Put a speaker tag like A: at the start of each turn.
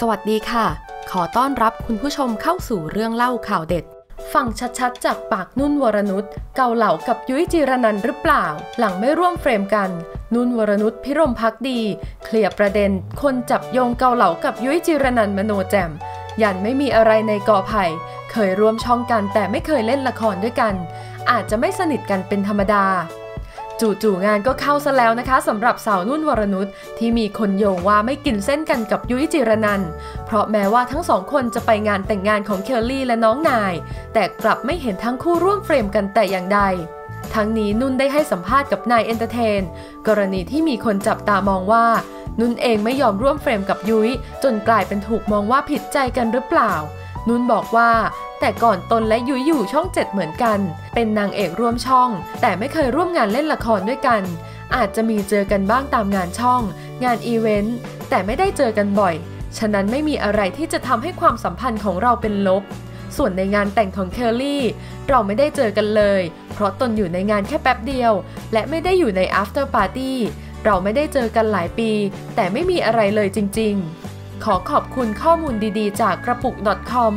A: สวัสดีค่ะ ขอต้อนรับคุณผู้ชมเข้าสู่เรื่องเล่าข่าวเด็ด ฟังชัดๆ จากปากนุ่นวรนุชเกาเหล่ากับยุ้ยจีรนันหรือเปล่า หลังไม่ร่วมเฟรมกัน นุ่นวรนุชพิรมพักดี เคลียร์ประเด็น คนจับโยงเกาเหล่ากับยุ้ยจีรนันมโนแจมยันไม่มีอะไรในกอไผ่เคยร่วมช่องกันแต่ไม่เคยเล่นละครด้วยกัน อาจจะไม่สนิทกันเป็นธรรมดา จู่ๆงานก็เข้าซะแล้วนะคะสำหรับสาวนุ่นวรนุชที่มีคนโยงว่าไม่กินเส้นกันกับยุ้ยจิรนันเพราะแม้ว่าทั้งสองคนจะไปงานแต่งงานของเคลลี่และน้องนาย แต่กลับไม่เห็นทั้งคู่ร่วมเฟรมกันแต่อย่างใด ทั้งนี้นุ่นได้ให้สัมภาษณ์กับนายเอนเตอร์เทน กรณีที่มีคนจับตามองว่า นุ่นเองไม่ยอมร่วมเฟรมกับยุ้ยจนกลายเป็นถูกมองว่าผิดใจกันหรือเปล่านุ่นบอกว่า แต่ก่อนตนและยุ้ยอยู่ช่องเจ็ดเหมือนกัน เป็นนางเอกร่วมช่อง แต่ไม่เคยร่วมงานเล่นละครด้วยกัน อาจจะมีเจอกันบ้างตามงานช่อง งานอีเวนต์แต่ไม่ได้เจอกันบ่อย ฉะนั้นไม่มีอะไรที่จะทำให้ความสัมพันธ์ของเราเป็นลบ ส่วนในงานแต่งของเคลลี่ เราไม่ได้เจอกันเลย เพราะตนอยู่ในงานแค่แป๊บเดียว และไม่ได้อยู่ใน after party เราไม่ได้เจอกันหลายปี แต่ไม่มีอะไรเลยจริง ๆ ขอขอบคุณข้อมูลดีๆ จากกระปุก .com